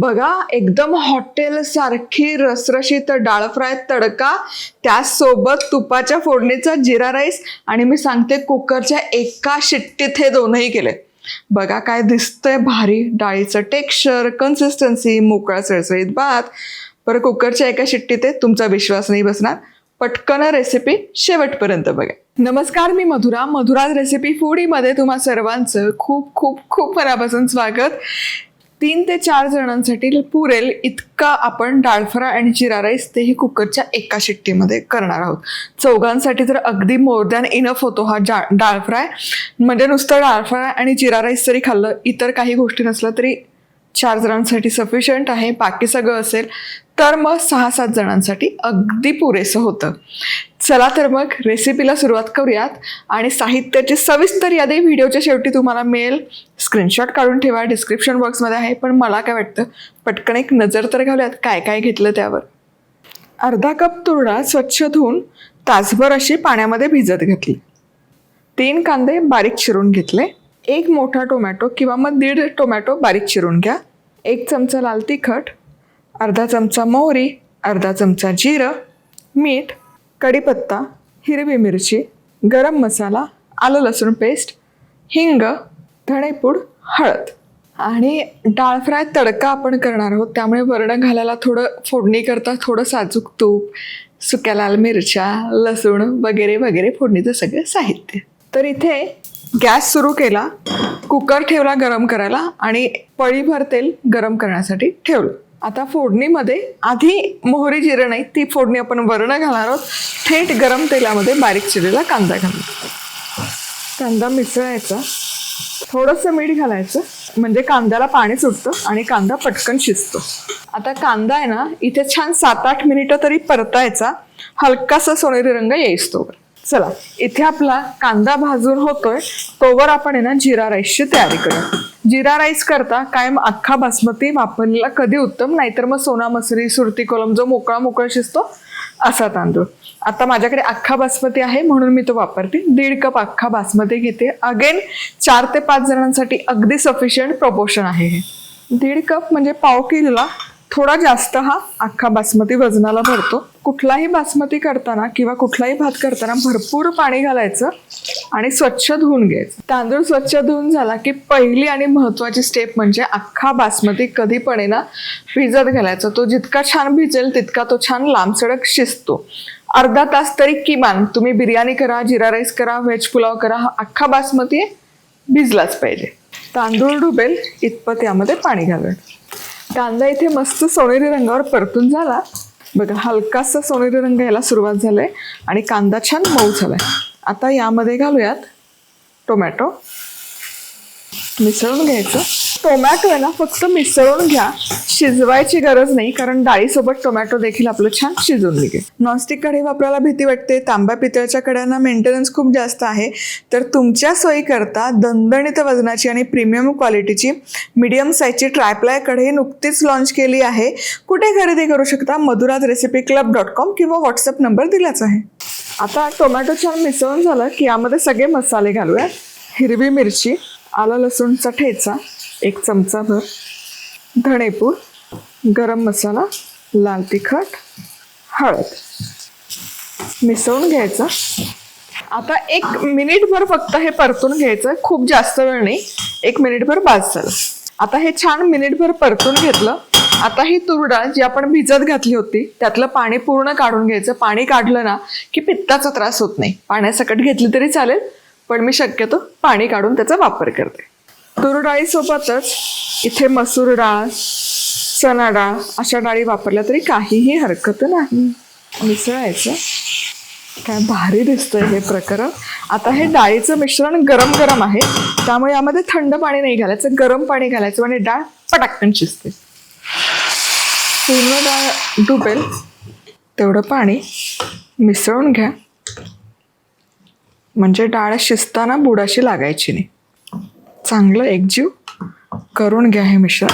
बघा एकदम हॉटेल सारखी रसरशीत डाळ फ्राय तडका त्यासोबत तुपाच्या फोडणीचा जिरा राईस आणि मी सांगते कुकरच्या एका शिट्टीत हे दोनही केले. बघा काय दिसतंय भारी डाळीचं टेक्स्चर कन्सिस्टन्सी मोकळा सळसळीत भात. बरं कुकरच्या एका शिट्टीत तुमचा विश्वास नाही बसणार. पटकन रेसिपी शेवटपर्यंत बघा. नमस्कार मी मधुरा. मधुराज रेसिपी फूडीमध्ये तुम्हा सर्वांचं खूप खूप खूप मनापासून स्वागत. तीन ते चार जणांसाठी पुरेल इतका आपण डाळ फ्राय आणि जिरा राईस तेही कुकरच्या एका शिट्टीमध्ये करणार आहोत. चौघांसाठी तर अगदी मोर दॅन इनफ होतो हा जा डाळ फ्राय म्हणजे नुसतं डाळ फ्राय आणि जिरा राईस जरी खाल्लं इतर काही गोष्टी नसल्या तरी चार जणांसाठी सफिशियंट आहे बाकी सगळं असेल तर मग सहा सात जणांसाठी अगदी पुरेसं होतं. चला तर मग रेसिपीला सुरुवात करूयात आणि साहित्याची सविस्तर यादी व्हिडिओच्या शेवटी तुम्हाला मिळेल. स्क्रीनशॉट काढून ठेवा डिस्क्रिप्शन बॉक्समध्ये आहे पण मला काय वाटतं पटकन एक नजर तर घालूयात काय काय घेतलं त्यावर. अर्धा कप तुरडा स्वच्छ धुवून तासभर अशी पाण्यामध्ये भिजत घातली. तीन कांदे बारीक चिरून घेतले. एक मोठा टोमॅटो किंवा मग दीड टोमॅटो बारीक चिरून घ्या. एक चमचा लाल तिखट अर्धा चमचा मोहरी अर्धा चमचा जिरं मीठ कढीपत्ता हिरवी मिरची गरम मसाला आलं लसूण पेस्ट हिंग धणेपूड हळद. आणि डाळ फ्राय तडका आपण करणार आहोत त्यामुळे वरण घालायला थोडं फोडणी करता थोडं साजूक तूप सुक्या लाल मिरच्या लसूण वगैरे वगैरे फोडणीचं सगळं साहित्य. तर इथे गॅस सुरू केला कुकर ठेवला गरम करायला आणि पळीभर तेल गरम करण्यासाठी ठेवलं. आता फोडणीमध्ये आधी मोहरी जिरं नाही ती फोडणी आपण वरणं घालणार आहोत. थेट गरम तेलामध्ये बारीक चिरलेला कांदा घालणार कांदा मिसळायचा. थोडंसं मीठ घालायचं म्हणजे कांद्याला पाणी सुटतं आणि कांदा पटकन शिजतो. आता कांदा आहे ना इथे छान सात आठ मिनिटं तरी परतायचा. हलकासा सोनेरी रंग येईस तोवर. चला इथे आपला कांदा भाजून होतोय तोवर आपण आहे ना जिरा राईसची तयारी करूया. जिरा राईस करता कायम अख्खा बासमती वापरलेला कधी उत्तम नाहीतर मग सोना मसरी सुरती कोलम जो मोकळा मोकळा शिजतो असा तांदूळ. आता माझ्याकडे अख्खा बासमती आहे म्हणून मी तो वापरते. दीड कप अख्खा बासमती घेते. अगेन चार ते पाच जणांसाठी अगदी सफिशियंट प्रपोर्शन आहे हे. दीड कप म्हणजे पाव किलोला थोडा जास्त हा अख्खा बासमती वजनाला भरतो. कुठलाही बासमती करताना किंवा कुठलाही भात करताना भरपूर पाणी घालायचं आणि स्वच्छ धुवून घ्यायचं. तांदूळ स्वच्छ धुवून झाला की पहिली आणि महत्वाची स्टेप म्हणजे अख्खा बासमती कधी पण ना भिजत घालायचा. तो जितका छान भिजेल तितका तो छान लांबसडक शिजतो. अर्धा तास तरी किमान तुम्ही बिर्याणी करा जिरा राईस करा व्हेज पुलाव करा हा अख्खा बासमती भिजलाच पाहिजे. तांदूळ डुबेल इतपत यामध्ये पाणी घालूया कांदा इथे मस्त सोनेरी रंगावर परतून झाला. बघा हलकासा सोनेरी रंग यायला सुरुवात झालाय आणि कांदा छान मऊ झालाय. आता यामध्ये घालूयात टोमॅटो. मिसळून घ्यायचं. टोमॅटो आहे ना फक्त मिसळून घ्या. शिजवायची गरज नाही कारण डाळीसोबत टोमॅटो देखील आपलं छान शिजून निघेल. नॉनस्टिक कढई वापरायला भीती वाटते. तांब्या पितळच्या कड्यांना मेंटेनन्स खूप जास्त आहे. तर तुमच्या सोयीकरता दणदणीत वजनाची आणि प्रीमियम क्वालिटीची मीडियम साईजची ट्रायप्लाय कढई नुकतीच लॉन्च केली आहे. कुठे खरेदी करू शकता? Madhura's recipe club dot com किंवा व्हॉट्सअप नंबर दिलाच आहे. आता टोमॅटो छान मिसळून झालं की यामध्ये सगळे मसाले घालूया हिरवी मिरची आलं लसूणचा ठेचा एक चमचा भर धणेपूड गरम मसाला लाल तिखट हळद. मिसळून घ्यायचं. आता एक मिनिटभर फक्त हे परतून घ्यायचं. खूप जास्त वेळ नाही. एक मिनिटभर बाज झालं. आता हे छान मिनिटभर परतून घेतलं. आता ही तूर डाळ जी आपण भिजत घातली होती त्यातलं पाणी पूर्ण काढून घ्यायचं. पाणी काढलं ना की पित्ताचा त्रास होत नाही. पाण्यासकट घेतली तरी चालेल पण मी शक्यतो पाणी काढून त्याचा वापर करते. तूर डाळीसोबतच इथे मसूर डाळ चणा डाळ अशा डाळी वापरल्या तरी काहीही हरकत नाही. मिसळायचं. काय भारी दिसतंय हे प्रकरण. आता हे डाळीचं मिश्रण गरम गरम आहे. त्यामुळे यामध्ये थंड पाणी नाही घालायचं गरम पाणी घालायचं आणि डाळ पटाकन शिजते. पूर्ण डाळ डुबेल. तेवढं पाणी मिसळून घ्या. म्हणजे डाळ शिजताना बुडाशी लागायची नाही. चांगलं एकजीव करून घ्या हे मिश्रण.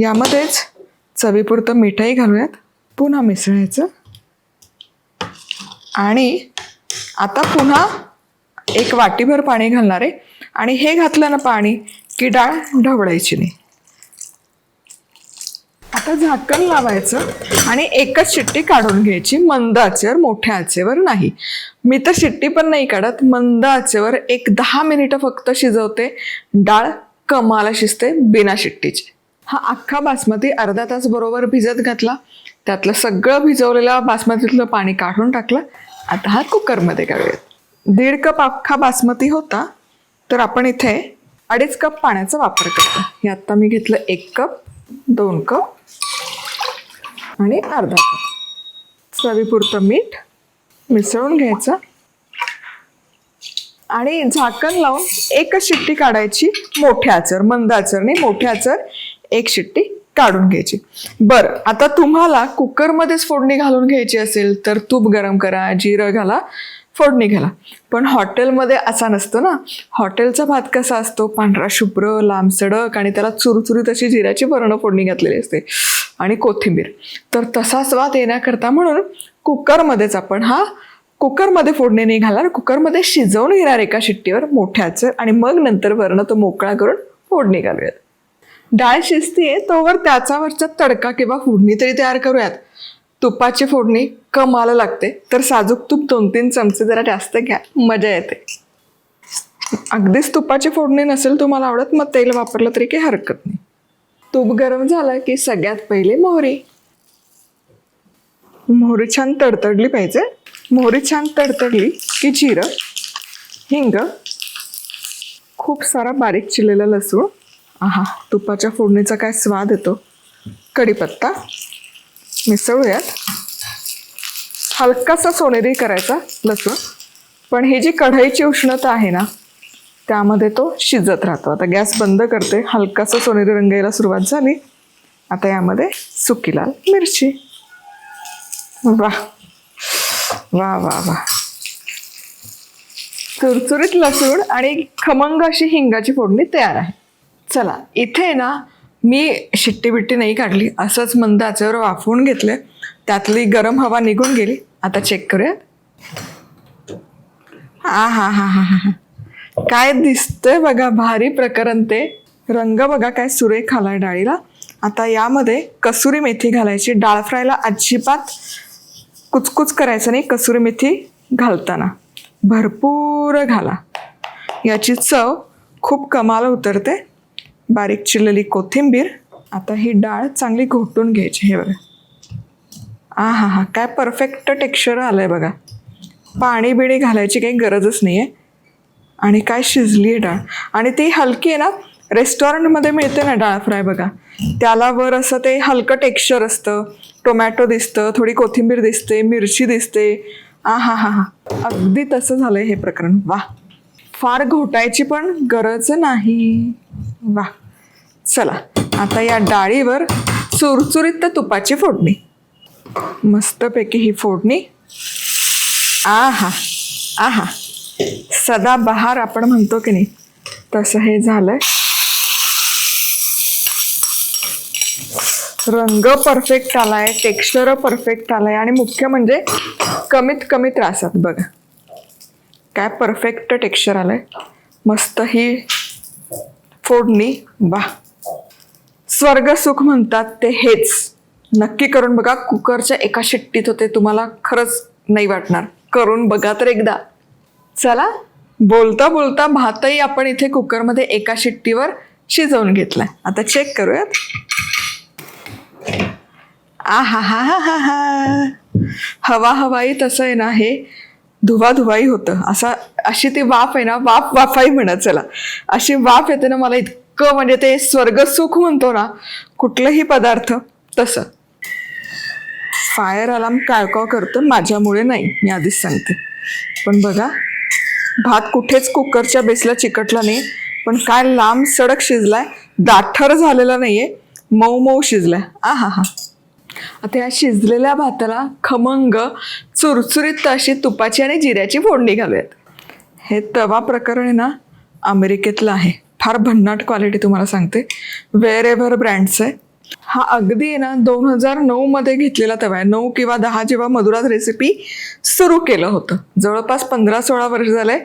यामध्येच चवीपुरतं मिठही घालूयात. पुन्हा मिसळायचं. आणि आता पुन्हा एक वाटीभर पाणी घालणार आहे. आणि हे घातलं ना पाणी की डाळ ढवळायची नाही. आता झाकण लावायचं आणि एकच शिट्टी काढून घ्यायची. मंद आचेवर मोठ्या आचेवर नाही. मी तर शिट्टी पण नाही काढत. मंद आचेवर एक दहा मिनिटं फक्त शिजवते. डाळ कमाला शिजते बिना शिट्टीची. हा अख्खा बासमती अर्धा तास बरोबर भिजत घातला. त्यातलं सगळं भिजवलेलं बासमतीतलं पाणी काढून टाकलं. आता हा कुकरमध्ये काढूयात. दीड कप अख्खा बासमती होता तर आपण इथे अडीच कप पाण्याचा वापर करतो. हे आत्ता मी घेतलं एक कप दोन कप. आणि अर्धा कप. चवीपुरतं मीठ मिसळून घ्यायचं. आणि झाकण लावून एकच शिट्टी काढायची मोठ्या आचर मंद आचरने मोठ्या आचर एक शिट्टी काढून घ्यायची. बरं आता तुम्हाला कुकरमध्येच फोडणी घालून घ्यायची असेल तर तूप गरम करा जिरं घाला. फोडणी घाला पण हॉटेलमध्ये असा नसतो ना. हॉटेलचा भात कसा असतो? पांढरा शुभ्र लांब सडक आणि त्याला चुरचुरीत अशी जिऱ्याची वर्ण फोडणी घातलेली असते. आणि कोथिंबीर. तर तसा स्वाद येण्याकरता म्हणून कुकरमध्येच आपण हा कुकरमध्ये फोडणी नाही घालणार कुकरमध्ये शिजवून घेणार एका शिट्टीवर मोठ्याचं आणि मग नंतर वरणं तो मोकळा करून फोडणी घालूयात. डाळ शिजते तोवर त्याच्यावरचा तडका किंवा फोडणी तरी तयार करूयात. तुपाची फोडणी कमाला लागते. तर साजूक तूप दोन तीन चमचे जरा जास्त घ्या. मजा येते. अगदीच तुपाची फोडणी नसेल तुम्हाला आवडत मग तेल वापरलं तरी काही हरकत नाही. तूप गरम झालं की सगळ्यात पहिले मोहरी. मोहरी छान तडतडली पाहिजे. मोहरी छान तडतडली की जिरं हिंग खूप सारा बारीक चिरलेला लसूण. आहा तुपाच्या फोडणीचा काय स्वाद येतो. कढीपत्ता. मिसळूयात हलकासा सोनेरी करायचा लसूण. पण ही जी कढईची उष्णता आहे ना त्यामध्ये तो शिजत राहतो. आता गॅस बंद करते हलकासा सोनेरी रंग यायला सुरुवात झाली. आता यामध्ये सुकी लाल मिरची. वा वा वा वा चुरचुरीत लसूण आणि खमंग अशी हिंगाची फोडणी तयार आहे. चला इथे ना मी शिट्टी बिट्टी नाही काढली असंच मंद आचेवर वाफवून घेतलं. त्यातली गरम हवा निघून गेली. आता चेक करूया. हा हा हा हा हा. काय दिसतंय बघा भारी प्रकरण ते. रंग बघा काय सुरेख आलाय डाळीला. आता यामध्ये कसुरी मेथी घालायची. डाळ फ्रायला अजिबात कुचकुच करायचं नाही कसुरी मेथी घालताना. भरपूर घाला. याची चव खूप कमाल उतरते. बारीक चिरलेली कोथिंबीर. आता ही डाळ चांगली घोटून घ्यायची हे बघा. आ हा हा काय परफेक्ट टेक्स्चर आलं आहे बघा. पाणी बिणी घालायची काही गरजच नाही आहे आणि काय शिजली आहे डाळ. आणि ती हलकी आहे ना रेस्टॉरंटमध्ये मिळते ना डाळ फ्राय बघा. त्याला वर असं ते हलकं टेक्स्चर असतं. टोमॅटो दिसतं थोडी कोथिंबीर दिसते मिरची दिसते. आ हा हा. हा अगदी तसं झालंय हे प्रकरण. वा फार घोटायची पण गरज नाही. वा. चला आता या डाळीवर चुरचुरीत तुपाची फोडणी. मस्तपैकी ही फोडणी. आहा आहा. सदा बहार आपण म्हणतो की नाही तसं हे झालंय. रंग परफेक्ट आलाय टेक्स्चर परफेक्ट आलाय आणि मुख्य म्हणजे कमीत कमी त्रासात बघा. काय परफेक्ट टेक्स्चर आलंय. मस्त ही फोडणी वा स्वर्ग सुख म्हणतात ते हेच. नक्की करून बघा कुकरच्या एका शिट्टीत होते तुम्हाला खरंच नाही वाटणार. करून बघा तर एकदा. चला बोलता बोलता भातही आपण इथे कुकरमध्ये एका शिट्टीवर शिजवून घेतलाय. आता चेक करूयात. आ हा हा हा हा हा हवा हवाई तसं आहे ना हे. धुवाधुवाई होतं. असा अशी ती वाफ आहे ना वाफ वाफाई म्हणत चला. अशी वाफ येते ना मला इतकं म्हणजे ते स्वर्ग सुख म्हणतो ना कुठलंही पदार्थ तसं. फायर अलार्म काळकाव करतो माझ्यामुळे नाही मी आधीच सांगते. पण बघा भात कुठेच कुकरच्या बेसला चिकटला नाही पण काय लांब सडक शिजलाय दाठर झालेला नाहीये मऊ मऊ शिजलाय. आ हा हा. आता या शिजलेल्या भाताला खमंग चुरचुरीत अशी तुपाची आणि जिऱ्याची फोडणी घालूयात. हे तवा प्रकरण आहे ना अमेरिकेतलं आहे. फार भन्नाट क्वालिटी तुम्हाला सांगते. वेअर एव्हर ब्रँडचं आहे. हा अगदी आहे ना दोन हजार नऊमध्ये घेतलेला तवा आहे. नऊ किंवा दहा जेव्हा मधुरात रेसिपी सुरू केलं होतं. जवळपास पंधरा सोळा वर्ष झालंय.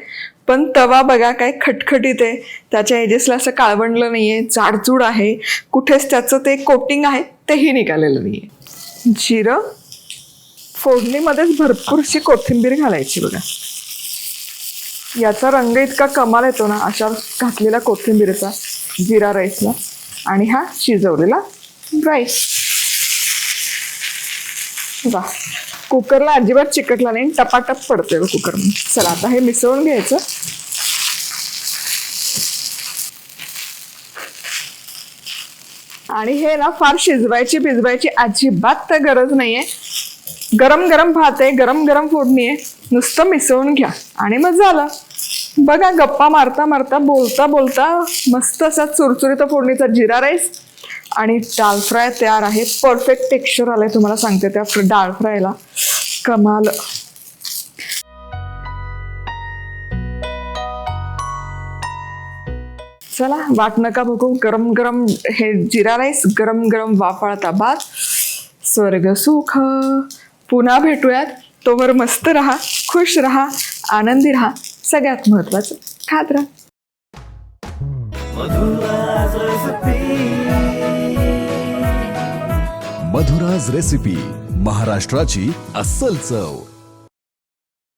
पण तवा बघा काय खटखटीत आहे. त्याच्या एजेसला असं काळवंडलं नाही आहे जाडजूड आहे. कुठेच त्याचं ते कोटिंग आहे तेही निघालेलं नाही आहे जिरं फोडणीमध्येच भरपूरशी कोथिंबीर घालायची बघा. याचा रंग इतका कमाल येतो ना अशा घातलेला कोथिंबीरचा जिरा राईसला. आणि हा शिजवलेला राईस. वा कुकरला अजिबात चिकटला नाही टपाटप पडतोय कुकर. चला आता हे मिसळून घ्यायचं. आणि हे ना फार शिजवायची भिजवायची अजिबात तर गरज नाहीये. गरम गरम भात आहे गरम गरम फोडणी आहे नुसतं मिसळून घ्या. आणि मग झालं. बघा गप्पा मारता मारता बोलता बोलता मस्त असा चुरचुरीत फोडणीचा जिरा राईस आणि डाळ फ्राय तयार आहे. परफेक्ट टेक्स्चर आलंय तुम्हाला सांगते त्या डाळ फ्रायला. कमाल. चला वाट नका बघू. गरम गरम हे जिरा राईस गरम गरम वाफाळता भात. स्वर्ग सुख. पुन्हा भेटूयात. तोवर मस्त राहा खुश राहा आनंदी राहा. सगळ्यात महत्वाचं खात राहा. मधुराज रेसिपी महाराष्ट्राची अस्सल चव.